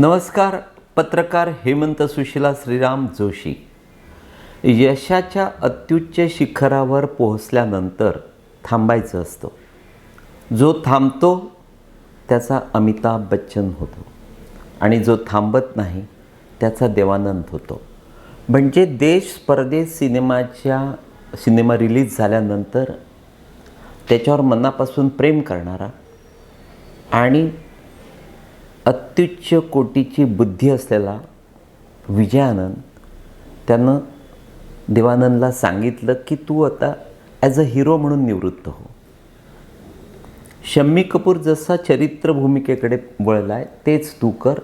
नमस्कार पत्रकार हेमंत सुशिला श्रीराम जोशी. यशाच्या अत्युच्च शिखरावर पोहोचल्यानंतर थांबायचं असतं. जो थांबतो त्याचा अमिताभ बच्चन होतो. आणि जो थांबत नाही त्याचा देवानंद होतो. म्हणजे देश परदेश सिनेमाच्या सिनेमा रिलीज झाल्यानंतर त्याच्यावर मनापासून प्रेम करणारा आणि अत्युच्च कोटीची बुद्धी असलेला विजयानंद त्यानं देवानंदला सांगितलं की तू आता ॲज अ हिरो म्हणून निवृत्त हो. शम्मी कपूर जसा चरित्र भूमिकेकडे वळला आहे तेच तू कर.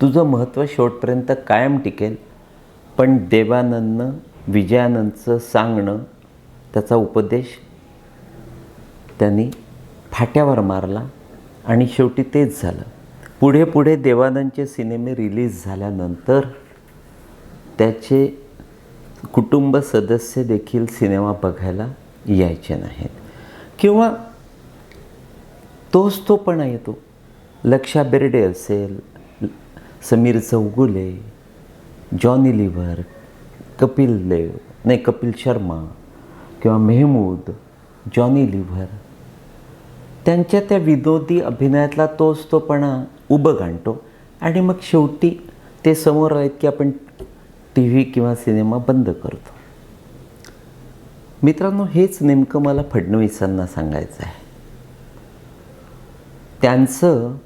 तुझं महत्त्व शेवटपर्यंत कायम टिकेल. पण देवानंदनं विजयानंदचं सांगणं त्याचा उपदेश त्यांनी फाट्यावर मारला आणि शेवटी तेच झालं. पुढे पुढे देवानंदचे सिनेमे रिलीज झाल्यानंतर त्याचे कुटुंब सदस्य देखील सिनेमा बघायला यायचे नाहीत. किंवा तोच तोपणा येतो लक्षा बेर्डे असेल समीर चौगुले जॉनी लिव्हर कपिल देव नाही कपिल शर्मा किंवा मेहमूद जॉनी लिव्हर त्यांच्या त्या विनोदी अभिनयातला तोच तोपणा उभं आणतो आणि मग शेवटी ते समोर आहेत की आपण टी व्ही किंवा सिनेमा बंद करतो. मित्रांनो हेच नेमकं मला फडणवीसांना सांगायचं आहे त्यांचं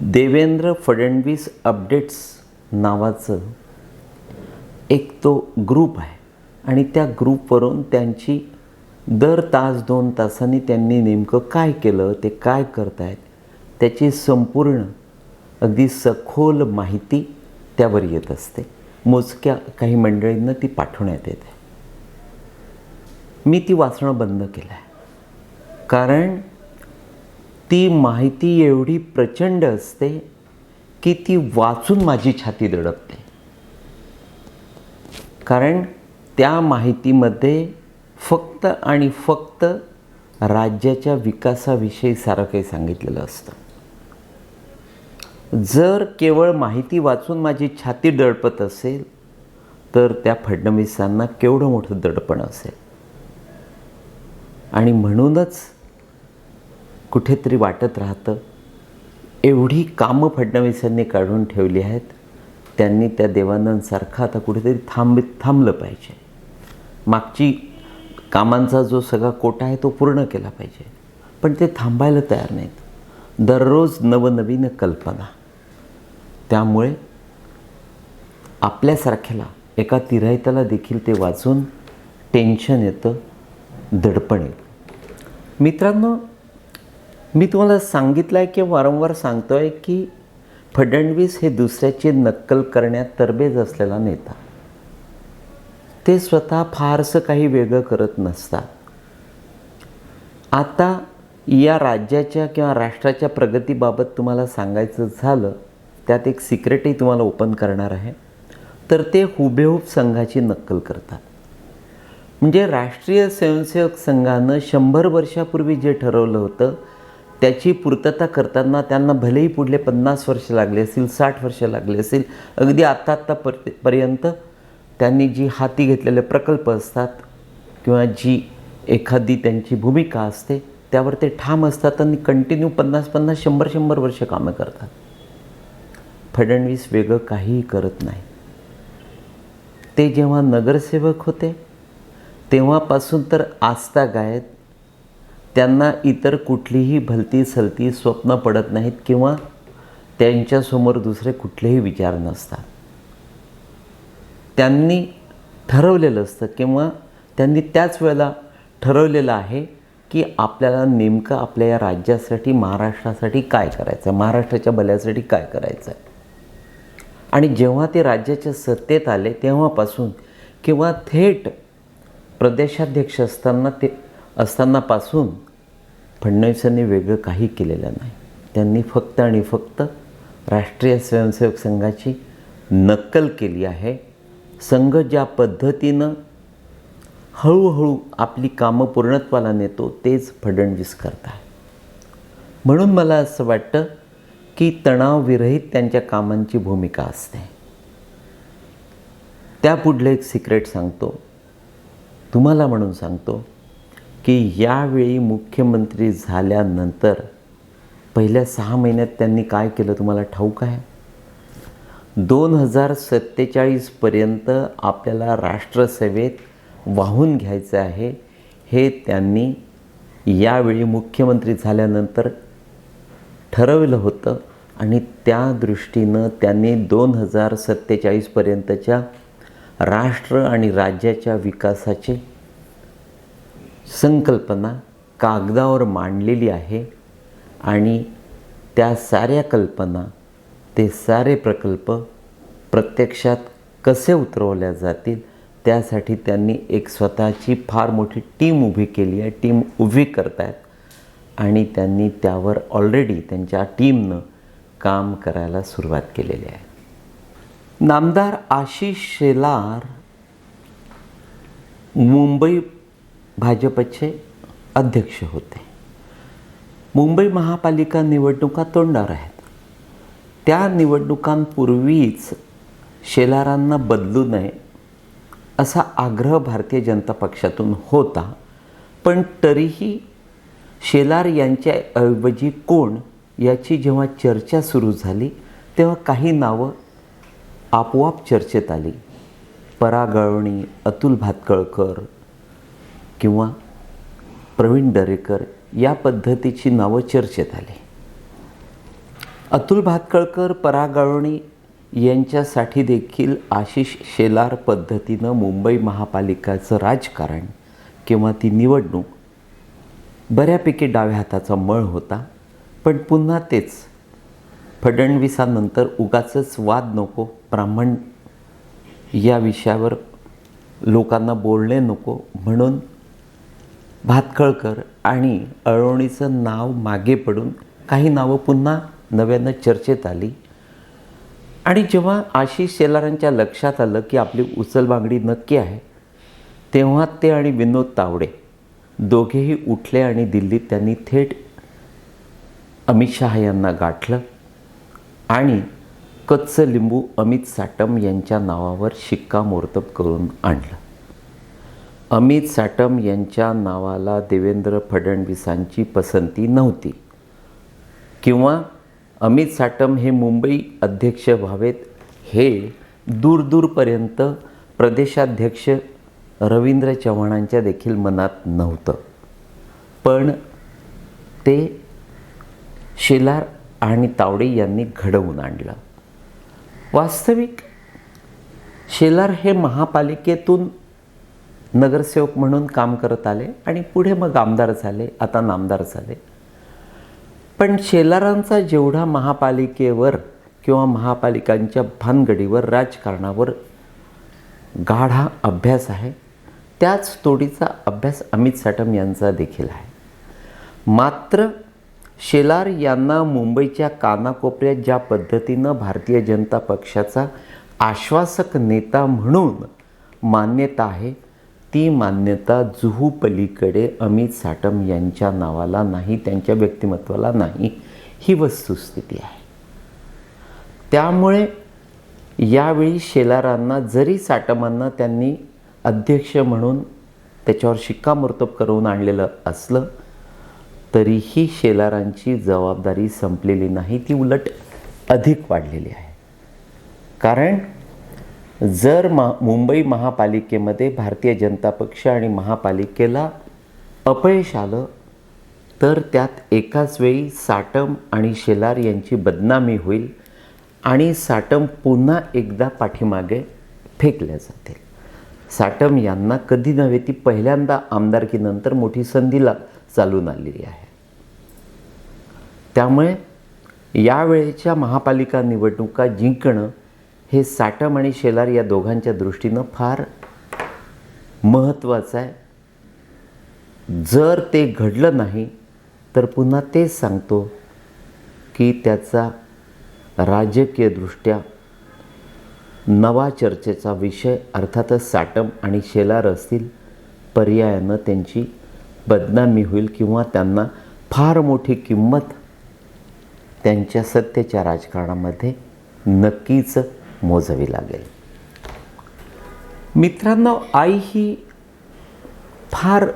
देवेंद्र फडणवीस अपडेट्स नावाचं एक तो ग्रुप आहे. आणि त्या ग्रुपवरून त्यांची दर तास दोन तासांनी त्यांनी नेमकं काय केलं ते काय करतायत त्याची संपूर्ण अगदी सखोल माहिती त्यावर येत असते. मोजक्या काही मंडळींना ती पाठवण्यात येते. मी ती वाचणं बंद केलं आहे कारण ती माहिती एवढी प्रचंड असते की ती वाचून माझी छाती दडपते. कारण त्या माहितीमध्ये फक्त आणि फक्त राज्याच्या विकासाविषयी सारं काही सांगितलेलं असतं. जर केवळ माहिती वाचून माझी छाती दडपत असेल तर त्या फडणवीसांना केवढं मोठं दडपण असेल? आणि म्हणूनच कुठेतरी वाटत राहतं एवढी कामं फडणवीसांनी काढून ठेवली आहेत त्यांनी त्या देवानंदसारखं आता कुठेतरी थांब थांबलं पाहिजे. मागची कामांचा जो सगळा कोटा आहे तो पूर्ण केला पाहिजे. पण ते थांबायला तयार नाहीत. दररोज नवनवीन कल्पना. त्यामुळे आपल्यासारख्याला एका तिरायताला देखील ते वाचून टेन्शन येतं दडपण येतं. मित्रांनो मी तुम्हाला सांगितलं आहे की वारंवार सांगतो आहे की फडणवीस हे दुसऱ्याची नक्कल करण्यात तरबेज असलेला नेता. ते स्वतः फारसं काही वेगळं करत नसतात. आता या राज्याच्या किंवा राष्ट्राच्या प्रगतीबाबत तुम्हाला सांगायचं झालं त्यात एक सिक्रेटही तुम्हाला ओपन करणार आहे. तर ते हुबेहूब संघाची नक्कल करतात. म्हणजे राष्ट्रीय स्वयंसेवक संघानं शंभर वर्षापूर्वी जे ठरवलं होतं त्याची पूर्तता करताना त्यांना भलेही पुढले पन्नास वर्ष लागले असतील साठ वर्ष लागले असतील अगदी आत्ता आत्ता पर त्यांनी जी हाती घेतलेले प्रकल्प असतात किंवा जी एखादी त्यांची भूमिका असते त्यावर ते ठाम असतात आणि कंटिन्यू पन्नास पन्नास शंभर शंभर वर्ष कामं करतात. फडणवीस वेगळं काहीही करत नाही. ते जेव्हा नगरसेवक होते तेव्हापासून तर आस्था गायत त्यांना इतर कुठलीही भलती सलती स्वप्न पडत नाहीत किंवा त्यांच्यासमोर दुसरे कुठलेही विचार नसतात. त्यांनी ठरवलेलं असतं किंवा त्यांनी त्याच वेळेला ठरवलेलं आहे की आपल्याला नेमकं आपल्या या राज्यासाठी महाराष्ट्रासाठी काय करायचं आहे महाराष्ट्राच्या भल्यासाठी काय करायचं आहे आणि जेव्हा ते राज्याच्या सत्तेत आले तेव्हापासून किंवा थेट प्रदेशाध्यक्ष असताना ते असतानापासून फडणवीसांनी वेगळं काही केलेलं नाही. त्यांनी फक्त आणि फक्त राष्ट्रीय स्वयंसेवक संघाची नक्कल केली आहे. संघ ज्या पद्धतीनं हळूहळू आपली कामं पूर्णत्वाला नेतो तेच फडणवीस करतात म्हणून मला असं वाटतं की तणावविरहित त्यांच्या कामांची भूमिका असते. त्या पुढलं एक सिक्रेट सांगतो. तुम्हाला म्हणून सांगतो की यावेळी मुख्यमंत्री झाल्यानंतर पहिल्या सहा महिन्यात त्यांनी काय केलं तुम्हाला ठाऊक आहे? दोन हजार सत्तेचाळीसपर्यंत आपल्याला राष्ट्रसेवेत वाहून घ्यायचं आहे हे त्यांनी यावेळी मुख्यमंत्री झाल्यानंतर ठरवलं होतं आणि त्या दृष्टीनं त्यांनी दोन हजार सत्तेचाळीसपर्यंतच्या राष्ट्र आणि राज्याच्या विकासाची संकल्पना कागदावर मांडलेली आहे आणि त्या साऱ्या कल्पना ते सारे प्रकल्प प्रत्यक्षात कसे उतरवल्या जातील त्यासाठी त्यांनी एक स्वतःची फार मोठी टीम उभी केली आहे. टीम उभी करत आहेत आणि त्यांनी त्यावर ऑलरेडी त्यांच्या टीमनं काम करायला सुरुवात केलेली आहे. नामदार आशिष शेलार मुंबई भाजपचे अध्यक्ष होते. मुंबई महापालिका निवडणुका तोंडावर आहेत. त्या निवडणुकांपूर्वीच शेलारांना बदलू नये असा आग्रह भारतीय जनता पक्षातून होता. पण तरीही शेलार यांच्याऐवजी कोण याची जेव्हा चर्चा सुरू झाली तेव्हा काही नावं आपोआप चर्चेत आली. परागळवणी अतुल भातकळकर किंवा प्रवीण दरेकर या पद्धतीची नावं चर्चेत आली. अतुल भातकळकर परागळवणी यांच्यासाठी देखील आशिष शेलार पद्धतीनं मुंबई महापालिकाचं राजकारण किंवा ती निवडणूक बऱ्यापैकी डाव्या हाताचा मळ होता. पण पुन्हा तेच. फडणवीसानंतर उगाचच वाद नको ब्राह्मण या विषयावर लोकांना बोलणे नको म्हणून भातखळकर आणि अळवणीचं नाव मागे पडून काही नावं पुन्हा नव्यानं चर्चेत आली. आणि जेव्हा आशिष शेलारांच्या लक्षात आलं की आपली उचलबांगडी नक्की आहे तेव्हा ते आणि विनोद तावडे दोघेही उठले आणि दिल्लीत त्यांनी थेट अमित शहा यांना गाठलं आणि कच्च लिंबू अमित साटम यांच्या नावावर शिक्कामोर्तब करून आणलं. अमित साटम यांच्या नावाला देवेंद्र फडणवीसांची पसंती नव्हती किंवा अमित साटम हे मुंबई अध्यक्ष व्हावेत हे दूरदूरपर्यंत प्रदेशाध्यक्ष रवींद्र चव्हाणांच्या देखील मनात नव्हतं. पण ते शेलार आणि तावडे यांनी घडवून आणलं. वास्तविक शेलार हे महापालिकेतून नगरसेवक म्हणून काम करत आले आणि पुढे मग आमदार झाले आता नामदार झाले. पण शेलारांचा जेवढा महापालिकेवर किंवा महापालिकांच्या भानगडीवर राजकारणावर गाढा अभ्यास आहे त्याच तोडीचा अभ्यास अमित साटम यांचा देखील आहे. मात्र शेलार यांना मुंबईच्या कानाकोपऱ्यात ज्या पद्धतीनं भारतीय जनता पक्षाचा आश्वासक नेता म्हणून मान्यता आहे ती मान्यता जुहू पलीकडे अमित साटम यांच्या नावाला नाही त्यांच्या व्यक्तिमत्वाला नाही. ही वस्तुस्थिती आहे. त्यामुळे यावेळी शेलारांना जरी साटमांना त्यांनी अध्यक्ष म्हणून त्याच्यावर शिक्कामोर्तब करून आणलेलं असलं तरीही शेलारांची जबाबदारी संपलेली नाही. ती उलट अधिक वाढलेली आहे. कारण जर मा मुंबई महापालिकेमध्ये भारतीय जनता पक्ष आणि महापालिकेला अपयश आलं तर त्यात एकाच वेळी साटम आणि शेलार यांची बदनामी होईल आणि साटम पुन्हा एकदा पाठीमागे फेकल्या जातील. साटम यांना कधी नव्हे ती पहिल्यांदा आमदारकीनंतर मोठी संधीला चालून आलेली आहे. त्यामुळे यावेळेच्या महापालिका निवडणुका जिंकणं हे साटम आणि शेलार या दोघांच्या दृष्टीनं फार महत्त्वाचं आहे. जर ते घडलं नाही तर पुन्हा तेच सांगतो की त्याचा राजकीयदृष्ट्या नवा चर्चेचा विषय अर्थातच साटम आणि शेलार असतील पर्यायानं त्यांची बदनामी होईल किंवा त्यांना फार मोठी किंमत त्यांच्या सत्तेच्या राजकारणामध्ये नक्कीच मोजावी लागेल. मित्रांनो आई ही फार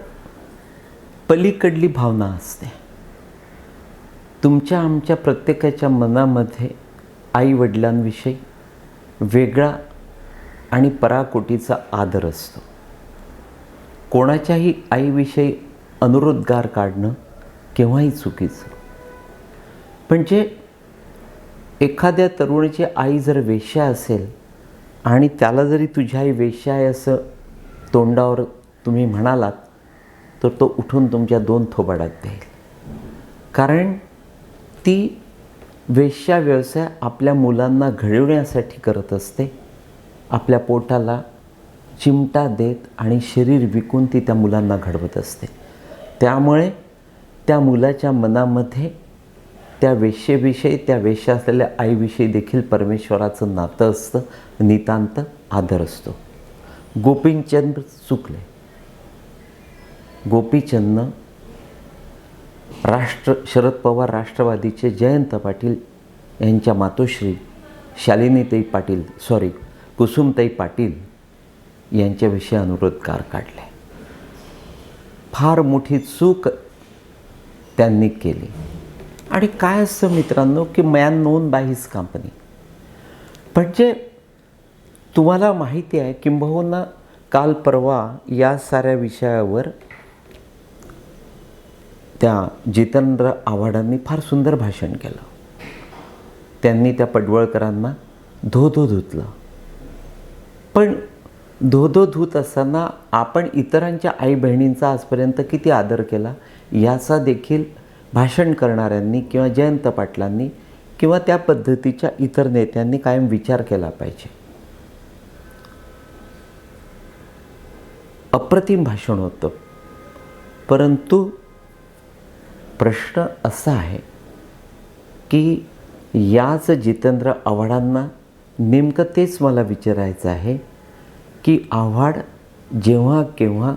पलीकडली भावना असते. तुमच्या आमच्या प्रत्येकाच्या मनामध्ये आई वडिलांविषयी वेगळा आणि पराकोटीचा आदर असतो. कोणाच्याही आईविषयी अनुरोधगार काढणं केव्हाही चुकीचं. पण जे एखाद्या तरुणीची आई जर वेश्या असेल आणि त्याला जरी तुझी आई वेश्या आहे असं तोंडावर तुम्ही म्हणालात तर तो उठून तुमच्या दोन थोबाडात देईल कारण ती वेश्या व्यवसाय आपल्या मुलांना घडवण्यासाठी करत असते. आपल्या पोटाला चिमटा देत आणि शरीर विकून ती त्या मुलांना घडवत असते. त्यामुळे त्या मुलाच्या मनामध्ये त्या वेश्येविषयी त्या वेश्या असलेल्या आईविषयी देखील परमेश्वराचं नातं असतं नितांत आदर असतो. गोपीचंद चुकले. गोपीचंदनं राष्ट्र शरद पवार राष्ट्रवादीचे जयंत पाटील यांच्या मातोश्री शालिनीताई पाटील सॉरी कुसुमताई पाटील यांच्याविषयी अनुरोधकार काढले. फार मोठी चूक त्यांनी केली. आणि काय असतं मित्रांनो की man known by his company म्हणजे तुम्हाला माहिती आहे किंबहुना काल परवा या साऱ्या विषयावर त्या जितेंद्र आव्हाडांनी फार सुंदर भाषण केलं. त्यांनी त्या पडवळकरांना धो धो धुतलं. पण धो धो धुत असताना आपण इतरांच्या आई बहिणींचा आजपर्यंत किती आदर केला याचा देखील भाषण करणाऱ्यांनी किंवा जयंत पाटलांनी किंवा त्या पद्धतीच्या इतर नेत्यांनी कायम विचार केला पाहिजे. अप्रतिम भाषण होतं. परंतु प्रश्न असा आहे की याच जितेंद्र आव्हाडांना नेमकं तेच मला विचारायचं आहे की आव्हाड जेव्हा केव्हा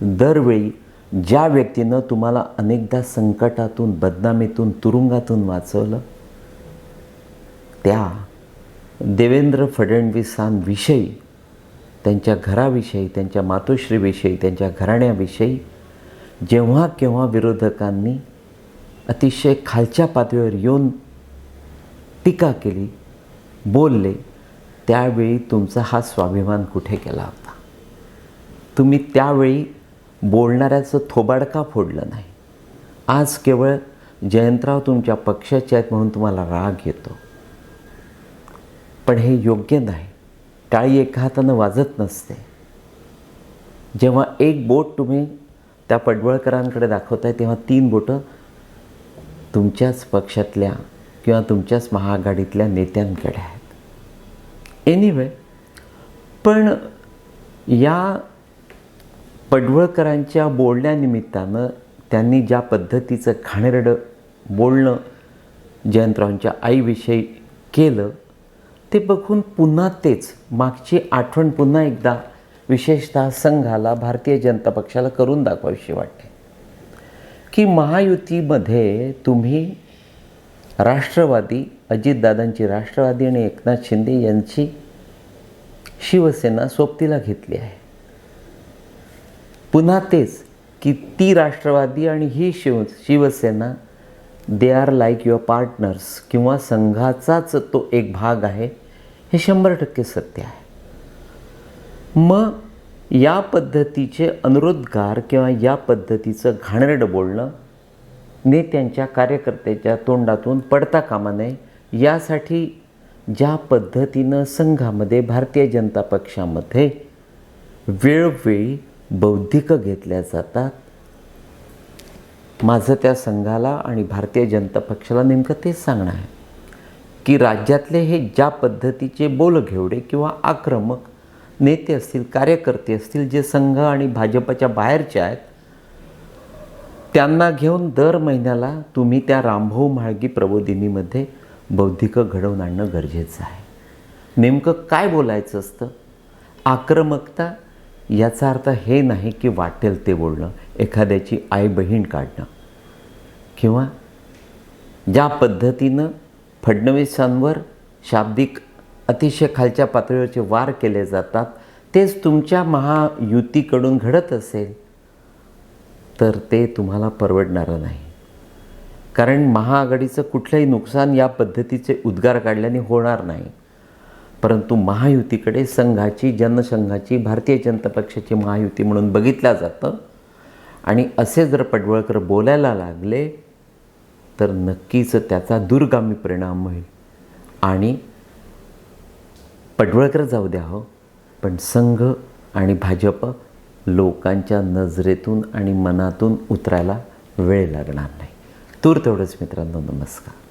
दरवेळी ज्या व्यक्तीनं तुम्हाला अनेकदा संकटातून बदनामीतून तुरुंगातून वाचवलं त्या देवेंद्र फडणवीसांविषयी त्यांच्या घराविषयी त्यांच्या मातोश्रीविषयी त्यांच्या घराण्याविषयी जेव्हा केव्हा विरोधकांनी अतिशय खालच्या पातळीवर येऊन टीका केली बोलले त्यावेळी तुमचा हा स्वाभिमान कुठे केला होता? तुम्ही त्यावेळी बोलणाऱ्याचं थोबाड का फोडलं नाही. आज केवळ जयंतराव तुमच्या पक्षाचे आहेत म्हणून तुम्हाला राग येतो. पण हे योग्य नाही. टाळी एका हातानं वाजत नसते. जेव्हा एक बोट तुम्ही त्या पडवळकरांकडे दाखवताय तेव्हा तीन बोटं तुमच्याच पक्षातल्या किंवा तुमच्याच महाआघाडीतल्या नेत्यांकडे आहेत. एनिवे पण या पडवळकरांच्या बोलण्यानिमित्तानं त्यांनी ज्या पद्धतीचं घाणेरडं बोलणं जयंतरावांच्या आईविषयी केलं ते बघून पुन्हा तेच मागची आठवण पुन्हा एकदा विशेषतः संघाला भारतीय जनता पक्षाला करून दाखवावीशी वाटते. की महायुतीमध्ये तुम्ही राष्ट्रवादी अजितदादांची राष्ट्रवादी आणि एकनाथ शिंदे यांची शिवसेना सोबतीला घेतली आहे. पुन्हा तेच की ती राष्ट्रवादी आणि ही Shiv Shiv Sena they are like your partners किंवा संघाचाच तो एक भाग आहे हे शंभर टक्के सत्य आहे. मग या पद्धतीचे अनुरोधगार किंवा या पद्धतीचं घाणेरडं बोलणं नेत्यांच्या कार्यकर्त्याच्या तोंडातून पडता कामा नये. यासाठी ज्या पद्धतीनं संघामध्ये भारतीय जनता पक्षामध्ये वेळोवेळी बौद्धिकं घेतल्या जातात. माझं त्या संघाला आणि भारतीय जनता पक्षाला नेमकं तेच सांगणं आहे की राज्यातले हे ज्या पद्धतीचे बोलघेवडे किंवा आक्रमक नेते असतील कार्यकर्ते असतील जे संघ आणि भाजपच्या बाहेरचे आहेत त्यांना घेऊन दर महिन्याला तुम्ही त्या रामभाऊ म्हाळगी प्रबोधिनीमध्ये बौद्धिकं घडवून आणणं गरजेचं आहे. नेमकं काय बोलायचं असतं? आक्रमकता याचा अर्थ हे नाही की वाटेल ते बोलणं एखाद्याची आई बहीण काढणं. किंवा ज्या पद्धतीनं फडणवीसांवर शाब्दिक अतिशय खालच्या पातळीवरचे वार केले जातात तेच तुमच्या महायुतीकडून घडत असेल तर ते तुम्हाला परवडणारं नाही. कारण महाआघाडीचं कुठलंही नुकसान या पद्धतीचे उद्गार काढल्याने होणार नाही. परंतु महायुतीकडे संघाची जनसंघाची भारतीय जनता पक्षाची महायुती म्हणून बघितलं जातं. आणि असे जर पडवळकर बोलायला लागले तर नक्कीच त्याचा दूरगामी परिणाम होईल. आणि पडवळकर जाऊ द्या हो पण संघ आणि भाजप लोकांच्या नजरेतून आणि मनातून उतरायला वेळ लागणार नाही. तूर तेवढंच मित्रांनो नमस्कार.